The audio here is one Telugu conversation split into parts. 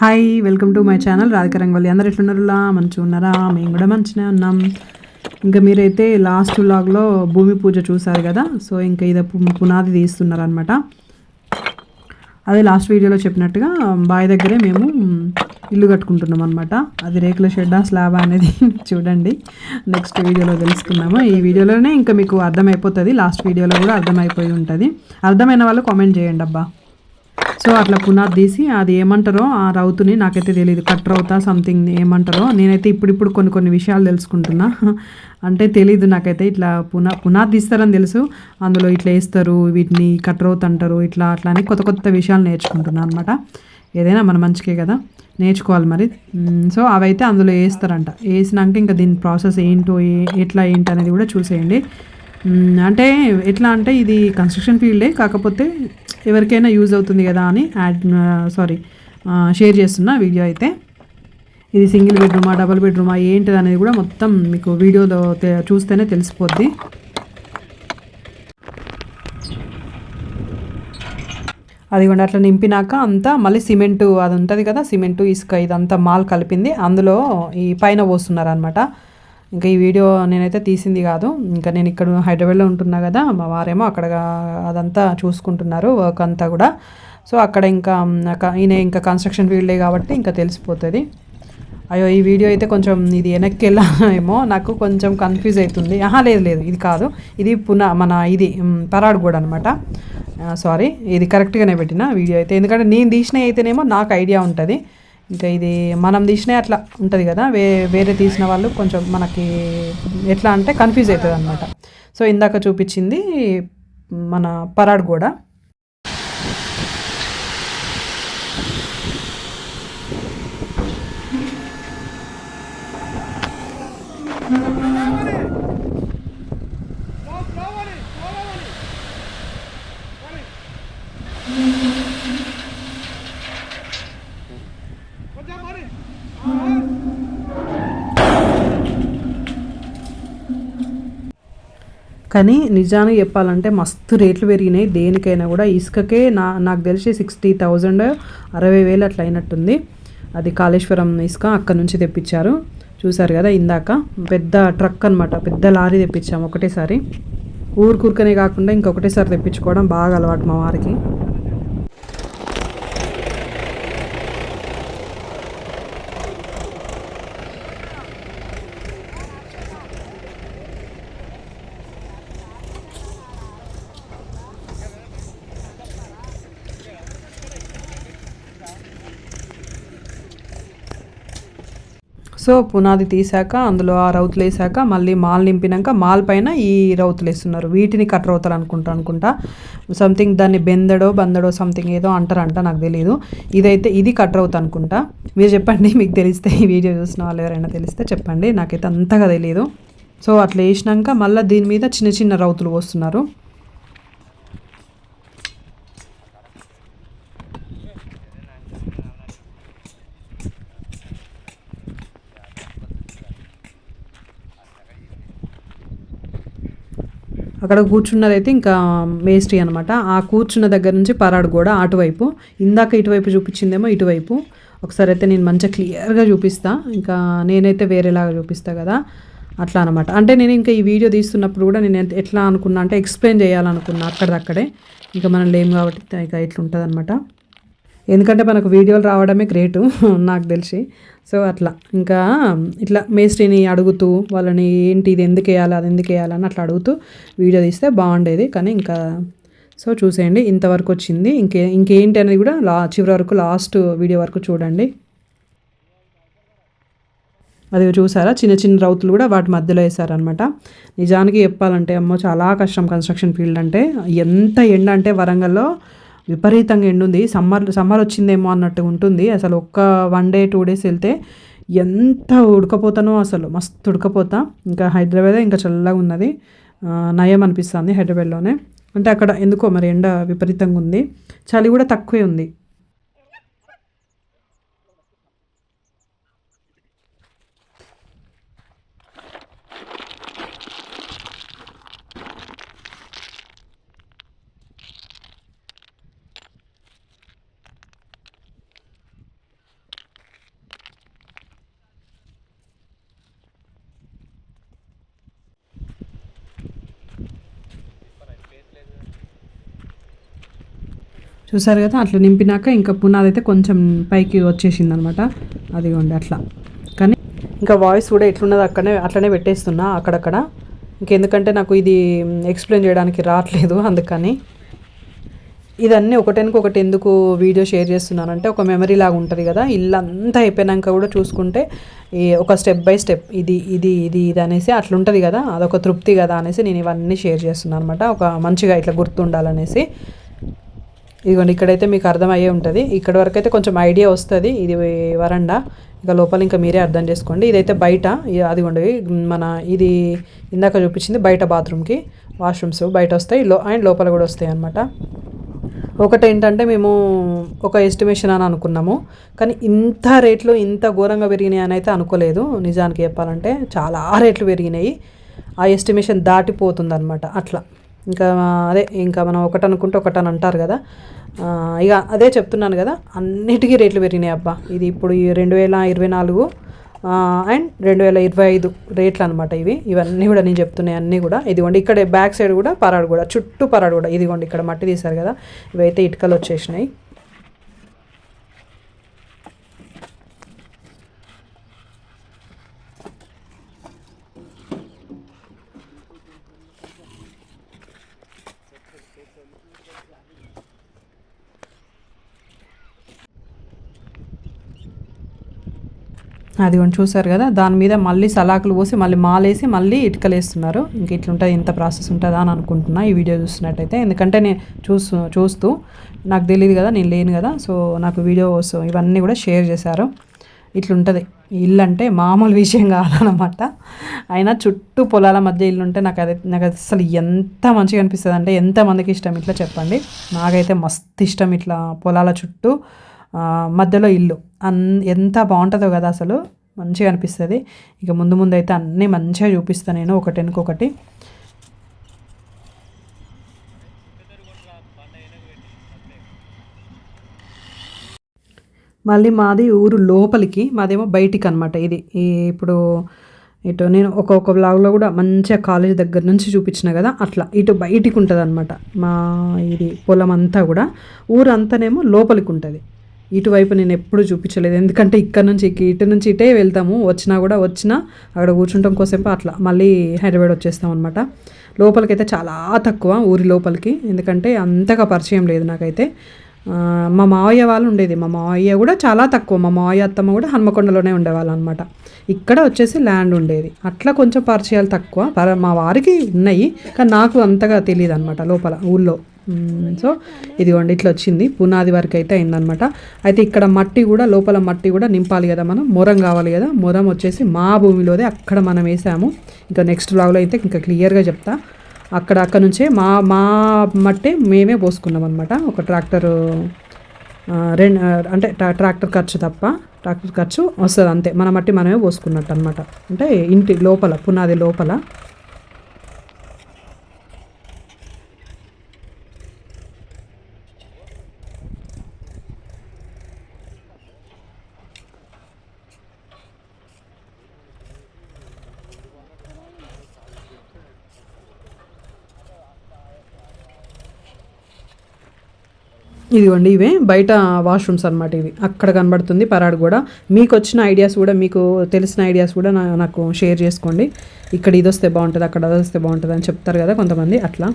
Hi welcome to my channel Radhika Rangavalli అందరు ఎట్లున్నారులా? మంచిగా ఉన్నారా? మేము కూడా మంచిగా ఉన్నాం. ఇంకా మీరైతే లాస్ట్ వ్లాగ్లో భూమి పూజ చూసారు కదా? సో ఇంకా ఇది పునాది తీస్తున్నారు అనమాట అదే లాస్ట్ వీడియోలో చెప్పినట్టుగా బావి దగ్గరే మేము ఇల్లు కట్టుకుంటున్నాం అనమాట అది రేకుల షెడ్ స్లాబ్ అనేది చూడండి. నెక్స్ట్ వీడియోలో తెలుసుకుందాము. ఈ వీడియోలోనే ఇంకా మీకు అర్థమైపోతుంది. లాస్ట్ వీడియోలో కూడా అర్థమైపోయి ఉంటుంది. అర్థమైన వాళ్ళు కామెంట్ చేయండి అబ్బా. సో అట్లా పునాది తీసి అది ఏమంటారో ఆ రౌతుని నాకైతే తెలియదు కట్ రౌతా సంథింగ్ ఏమంటారో. నేనైతే ఇప్పుడిప్పుడు కొన్ని కొన్ని విషయాలు తెలుసుకుంటున్నా. అంటే తెలీదు నాకైతే ఇట్లా పునా పునాది తీస్తారని తెలుసు. అందులో ఇట్లా వేస్తారు వీటిని కట్ రౌత్ అంటారు ఇట్లా అట్లా అని కొత్త కొత్త విషయాలు నేర్చుకుంటున్నాను అనమాట ఏదైనా మన మంచికే కదా నేర్చుకోవాలి మరి. సో అవైతే అందులో వేస్తారంట వేసినాక ఇంకా దీని ప్రాసెస్ ఏంటో ఏ- ఎట్లా ఏంటి అనేది కూడా చూసేయండి. అంటే ఎట్లా అంటే ఇది కన్స్ట్రక్షన్ ఫీల్డే కాకపోతే ఎవరికైనా యూజ్ అవుతుంది కదా అని యాడ్ సారీ షేర్ చేస్తున్న వీడియో అయితే. ఇది సింగిల్ బెడ్రూమా డబుల్ బెడ్రూమా ఏంటిది అనేది కూడా మొత్తం మీకు వీడియోలో చూస్తేనే తెలిసిపోద్ది. అది కూడా అట్లా నింపినాక అంతా మళ్ళీ సిమెంటు అది ఉంటుంది కదా సిమెంటు ఇసుక ఇదంతా మాల్ కలిపింది. అందులో ఈ పైన పోస్తున్నారు అనమాట ఇంకా ఈ వీడియో నేనైతే తీసింది కాదు. ఇంకా నేను ఇక్కడ హైదరాబాద్లో ఉంటున్నా కదా మా వారేమో అక్కడ అదంతా చూసుకుంటున్నారు వర్క్ అంతా కూడా. సో అక్కడ ఇంకా ఈయన ఇంకా కన్స్ట్రక్షన్ ఫీల్డే కాబట్టి ఇంకా తెలిసిపోతుంది. అయ్యో ఈ వీడియో అయితే కొంచెం ఇది వెనక్కి వెళ్ళామేమో నాకు కొంచెం కన్ఫ్యూజ్ అవుతుంది. ఆహా లేదు లేదు ఇది కాదు. ఇది పునా మన ఇది పరాడుగూడ పరాడు అనమాట సారీ ఇది కరెక్ట్గానే పెట్టిన వీడియో అయితే. ఎందుకంటే నేను తీసిన అయితేనేమో నాకు ఐడియా ఉంటుంది. ఇంకా ఇది మనం తీసిన అట్లా ఉంటుంది కదా. వే వేరే తీసిన వాళ్ళు కొంచెం మనకి ఎట్లా అంటే కన్ఫ్యూజ్ అవుతుంది అనమాట సో ఇందాక చూపించింది మన పరాడు కూడా కానీ నిజాన్ని చెప్పాలంటే మస్తు రేట్లు పెరిగినాయి. దేనికైనా కూడా ఇసుకకే నా నాకు తెలిసి సిక్స్టీ థౌజండ్ అరవై వేలు అట్లా అయినట్టుంది. అది కాళేశ్వరం ఇసుక అక్కడ నుంచి తెప్పించారు. చూసారు కదా ఇందాక. పెద్ద ట్రక్ అనమాట పెద్ద లారీ తెప్పించాము ఒకటేసారి. ఊరుకూరుకనే కాకుండా ఇంకొకటేసారి తెప్పించుకోవడం బాగా అలవాటు మా వారికి. సో పునాది తీసాక అందులో ఆ రౌతులు వేసాక మళ్ళీ మాల్ నింపినాక మాల్ పైన ఈ రౌతులు వేస్తున్నారు. వీటిని కట్ రౌతలు అనుకుంటా అనుకుంటా. సంథింగ్ దాన్ని బెందడో బందడో సంథింగ్ ఏదో అంటారంట నాకు తెలియదు ఇదైతే ఇది కట్ రౌత్ అనుకుంటా. మీరు చెప్పండి మీకు తెలిస్తే ఈ వీడియో చూసిన వాళ్ళు ఎవరైనా తెలిస్తే చెప్పండి. నాకైతే అంతగా తెలియదు సో అట్లా వేసినాక మళ్ళీ దీని మీద చిన్న చిన్న రౌతులు పోస్తున్నారు. అక్కడ కూర్చున్నదైతే ఇంకా మేస్ట్రీ అనమాట ఆ కూర్చున్న దగ్గర నుంచి పరాడు కూడా అటువైపు. ఇందాక ఇటువైపు చూపించిందేమో ఇటువైపు. ఒకసారి అయితే నేను మంచిగా క్లియర్గా చూపిస్తా. ఇంకా నేనైతే వేరేలాగా చూపిస్తా కదా. అట్లా అనమాట అంటే నేను ఇంకా ఈ వీడియో తీస్తున్నప్పుడు కూడా నేను ఎట్లా అనుకున్నా అంటే ఎక్స్ప్లెయిన్ చేయాలనుకున్నా అక్కడక్కడే ఇంకా మనం లేము కాబట్టి ఇంకా ఇట్లా ఉంటుంది అనమాట ఎందుకంటే మనకు వీడియోలు రావడమే గ్రేటు నాకు తెలిసి. సో అట్లా. ఇంకా ఇట్లా మేస్ట్రీని అడుగుతూ వాళ్ళని ఏంటి ఇది ఎందుకు వేయాలి అది ఎందుకు వేయాలి అని అట్లా అడుగుతూ వీడియో తీస్తే బాగుండేది. కానీ ఇంకా సో చూసేయండి. ఇంతవరకు వచ్చింది. ఇంకే ఇంకేంటి అనేది కూడా లా చివరి వరకు లాస్ట్ వీడియో వరకు చూడండి. అది చూసారా? చిన్న చిన్న రౌతులు కూడా వాటి మధ్యలో వేసారనమాట నిజానికి చెప్పాలంటే అమ్మో చాలా కష్టం కన్స్ట్రక్షన్ ఫీల్డ్ అంటే. ఎంత ఎండ అంటే వరంగల్లో విపరీతంగా ఎండుంది. సమ్మర్ సమ్మర్ వచ్చిందేమో అన్నట్టు ఉంటుంది. అసలు ఒక్క వన్ డే టూ డేస్ వెళ్తే ఎంత ఉడకపోతానో అసలు. మస్తు ఉడకపోతా. ఇంకా హైదరాబాద్ ఇంకా చల్లగా ఉన్నది. నయం అనిపిస్తుంది హైదరాబాద్లోనే. అంటే అక్కడ ఎందుకో మరి ఎండ విపరీతంగా ఉంది. చలి కూడా తక్కువే ఉంది. చూసారు కదా అట్లా నింపినాక ఇంకా పునాది అయితే కొంచెం పైకి వచ్చేసింది అనమాట అదిగోండి అట్లా. కానీ ఇంకా వాయిస్ కూడా ఎట్లున్నది అక్కడనే అట్లనే పెట్టేస్తున్నా అక్కడక్కడ. ఇంకెందుకంటే నాకు ఇది ఎక్స్ప్లెయిన్ చేయడానికి రావట్లేదు అందుకని. ఇదన్నీ ఒకటానికి ఒకటి ఎందుకు వీడియో షేర్ చేస్తున్నానంటే ఒక మెమరీ లాగా ఉంటుంది కదా ఇల్లంతా అయిపోయినాక కూడా చూసుకుంటే ఈ ఒక స్టెప్ బై స్టెప్ ఇది ఇది ఇది ఇది అనేసి అట్లుంటుంది కదా అదొక తృప్తి కదా అనేసి నేను ఇవన్నీ షేర్ చేస్తున్నాను అనమాట ఒక మంచిగా ఇట్లా గుర్తుండాలనేసి. ఇదిగోండి ఇక్కడైతే మీకు అర్థమయ్యే ఉంటుంది. ఇక్కడ వరకు అయితే కొంచెం ఐడియా వస్తుంది. ఇది వరండా. ఇక లోపల ఇంకా మీరే అర్థం చేసుకోండి. ఇదైతే బయట. అదిగోండి మన ఇది ఇందాక చూపించింది బయట బాత్రూమ్కి. వాష్రూమ్స్ బయట వస్తాయి. లో అండ్ లోపల కూడా వస్తాయి అనమాట ఒకటి ఏంటంటే మేము ఒక ఎస్టిమేషన్ అని అనుకున్నాము. కానీ ఇంత రేట్లు ఇంత ఘోరంగా పెరిగినాయి అని అయితే అనుకోలేదు. నిజానికి చెప్పాలంటే చాలా రేట్లు పెరిగినాయి. ఆ ఎస్టిమేషన్ దాటిపోతుంది అనమాట అట్లా. ఇంకా అదే ఇంకా మనం ఒకటి అనుకుంటే ఒకటి అని అంటారు కదా ఇక అదే చెప్తున్నాను కదా అన్నిటికీ రేట్లు పెరిగినాయి అబ్బా. ఇది ఇప్పుడు ఈ రెండు వేల ఇరవై నాలుగు అండ్ రెండు వేల ఇరవై ఐదు రేట్లు అనమాట ఇవి. ఇవన్నీ కూడా నేను చెప్తున్నాయి అన్నీ కూడా. ఇదిగోండి ఇక్కడ బ్యాక్ సైడ్ కూడా పరాడు కూడా చుట్టూ పరాడు కూడా. ఇదిగోండి ఇక్కడ మట్టి తీశారు కదా. ఇవైతే ఇటుకలు వచ్చేసినాయి. అది కూడా చూసారు కదా దాని మీద మళ్ళీ సలాకులు పోసి మళ్ళీ మాలేసి మళ్ళీ ఇటుకలు వేస్తున్నారు ఇంక ఇట్లుంటుంది ఇంత ప్రాసెస్ ఉంటుందా అని అనుకుంటున్నా ఈ వీడియో చూస్తున్నట్టయితే. ఎందుకంటే నేను చూస్తూ చూస్తూ నాకు తెలియదు కదా నేను లేను కదా సో నాకు వీడియోస్ ఇవన్నీ కూడా షేర్ చేశారు. ఇట్లుంటుంది. ఇల్లు అంటే మామూలు విషయం కాదనమాట అయినా చుట్టూ పొలాల మధ్య ఇల్లు ఉంటే నాకు అది నాకు అది అసలు ఎంత మంచిగా అనిపిస్తుంది అంటే ఎంతమందికి ఇష్టం ఇట్లా చెప్పండి. నాకైతే మస్తు ఇష్టం ఇట్లా పొలాల చుట్టూ మధ్యలో ఇల్లు. అన్ ఎంత బాగుంటుందో కదా అసలు. మంచిగా అనిపిస్తుంది. ఇక ముందు ముందు అయితే అన్నీ మంచిగా చూపిస్తాను నేను ఒకటి మళ్ళీ మాది ఊరు లోపలికి మాదేమో బయటికి అనమాట ఇది ఇప్పుడు ఇటు నేను ఒక్కొక్క బ్లాగ్లో కూడా మంచిగా కాలేజ్ దగ్గర నుంచి చూపించిన కదా అట్లా. ఇటు బయటికి ఉంటుంది అనమాట మా ఇది పొలం అంతా కూడా. ఊరంతానేమో లోపలికి ఉంటుంది. ఇటువైపు నేను ఎప్పుడు చూపించలేదు. ఎందుకంటే ఇక్కడ నుంచి ఇటు నుంచి ఇటే వెళ్తాము. వచ్చినా కూడా వచ్చినా అక్కడ కూర్చుంటాం కోసేపు అట్లా. మళ్ళీ హైదరాబాద్ వచ్చేస్తాం అనమాట లోపలికైతే చాలా తక్కువ ఊరి లోపలికి. ఎందుకంటే అంతగా పరిచయం లేదు నాకైతే. మా మావయ్య వాళ్ళు ఉండేది. మా మావయ్య కూడా చాలా తక్కువ. మా మావయ్య అత్తమ్మ కూడా హన్మకొండలోనే ఉండేవాళ్ళు అనమాట ఇక్కడ వచ్చేసి ల్యాండ్ ఉండేది. అట్లా కొంచెం పరిచయాలు తక్కువ. పర మా వారికి ఉన్నాయి కానీ నాకు అంతగా తెలియదు అనమాట లోపల ఊళ్ళో. సో ఇదిగోండి ఇట్లా వచ్చింది. పునాది వరకు అయితే అయిందనమాట అయితే ఇక్కడ మట్టి కూడా లోపల మట్టి కూడా నింపాలి కదా మనం. మొరం కావాలి కదా. మొరం వచ్చేసి మా భూమిలోదే అక్కడ మనం వేసాము. ఇంకా నెక్స్ట్ బ్లాగ్లో అయితే ఇంకా క్లియర్గా చెప్తా. అక్కడ అక్కడ నుంచే మా మా మట్టే మేమే పోసుకున్నాం అనమాట ఒక ట్రాక్టర్ రెండు అంటే ట్రా- ట్రాక్టర్ ఖర్చు తప్ప ట్రాక్టర్ ఖర్చు వస్తుంది అంతే. మన మట్టి మనమే పోసుకున్నట్టు అనమాట అంటే ఇంటి లోపల పునాది లోపల ఇదిగోండి ఇవే బయట వాష్రూమ్స్ అనమాట ఇవి. అక్కడ కనబడుతుంది పరాడు కూడా మీకు వచ్చిన ఐడియాస్ కూడా మీకు తెలిసిన ఐడియాస్ కూడా నా- నాకు షేర్ చేసుకోండి. ఇక్కడ ఇది వస్తే బాగుంటుంది అక్కడ అది వస్తే బాగుంటుంది అని చెప్తారు కదా కొంతమంది అట్లా.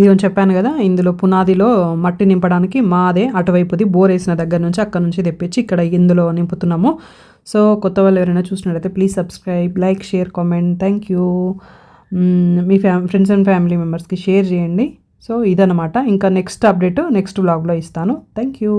ఇది అని చెప్పాను కదా ఇందులో పునాదిలో మట్టి నింపడానికి మాదే అటువైపుది బోర్ వేసిన దగ్గర నుంచి అక్కడ నుంచి తెప్పించి ఇక్కడ ఇందులో నింపుతున్నాము. సో కొత్త వాళ్ళు ఎవరైనా చూసినట్లయితే please subscribe like share comment thank you మీ ఫ్యామ్ ఫ్రెండ్స్ అండ్ ఫ్యామిలీ మెంబర్స్కి షేర్ చేయండి. సో ఇదనమాట ఇంకా నెక్స్ట్ అప్డేట్ నెక్స్ట్ వ్లాగ్లో ఇస్తాను. Thank you